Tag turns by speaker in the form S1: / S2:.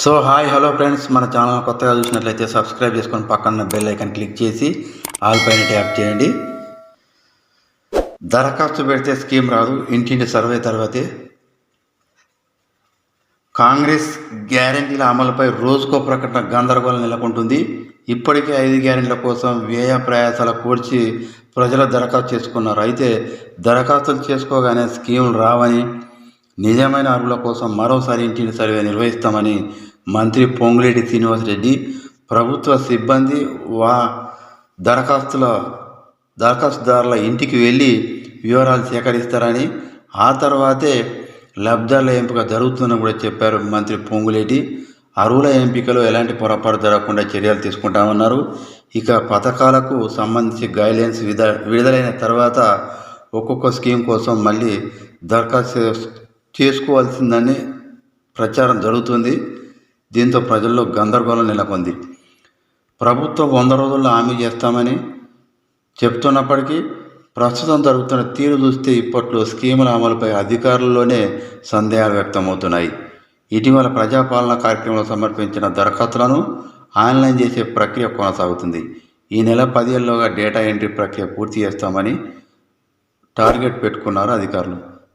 S1: So hi hello friends. మన channel కొత్తగా చూసినట్లయితే సబ్స్క్రైబ్ చేసుకొని పక్కన బెల్ ఐకన్ క్లిక్ చేసి ఆల్ పైన ట్యాప్ చేయండి. దరఖాస్తు పెడితే స్కీమ్ రాదు. ఇంటింటి సర్వే తర్వాతే కాంగ్రెస్ గ్యారంటీల అమలుపై రోజుకో ప్రకటన గందరగోళం నెలకొంటుంది. ఇప్పటికే ఐదు గ్యారెంటీల కోసం వ్యయ ప్రయాసాల కూర్చి ప్రజలు దరఖాస్తు చేసుకున్నారు. అయితే దరఖాస్తులు చేసుకోగానే స్కీములు రావని నిజమైన అర్హుల కోసం మరోసారి ఇంటిని సర్వే నిర్వహిస్తామని మంత్రి పొంగులేటి శ్రీనివాసరెడ్డి ప్రభుత్వ సిబ్బంది వా దరఖాస్తుల దరఖాస్తుదారుల ఇంటికి వెళ్ళి వివరాలు సేకరిస్తారని ఆ తర్వాతే లబ్ధాల ఎంపిక జరుగుతుందని కూడా చెప్పారు మంత్రి పొంగులేటి. అరువుల ఎంపికలో ఎలాంటి పొరపాటు జరగకుండా చర్యలు తీసుకుంటామన్నారు. ఇక పథకాలకు సంబంధించి గైడ్లైన్స్ విద విడుదలైన తర్వాత ఒక్కొక్క స్కీమ్ కోసం మళ్ళీ దరఖాస్తు చేసుకోవాల్సిందని ప్రచారం జరుగుతుంది. దీంతో ప్రజల్లో గందరగోళం నెలకొంది. ప్రభుత్వం వంద రోజుల్లో హామీ చేస్తామని చెప్తున్నప్పటికీ ప్రస్తుతం జరుగుతున్న తీరు చూస్తే ఇప్పట్లో స్కీముల అమలుపై అధికారుల్లోనే సందేహాలు వ్యక్తమవుతున్నాయి. ఇటీవల ప్రజాపాలన కార్యక్రమంలో సమర్పించిన దరఖాస్తులను ఆన్లైన్ చేసే ప్రక్రియ కొనసాగుతుంది. ఈ నెల పదేళ్ళలోగా డేటా ఎంట్రీ ప్రక్రియ పూర్తి చేస్తామని టార్గెట్ పెట్టుకున్నారు అధికారులు.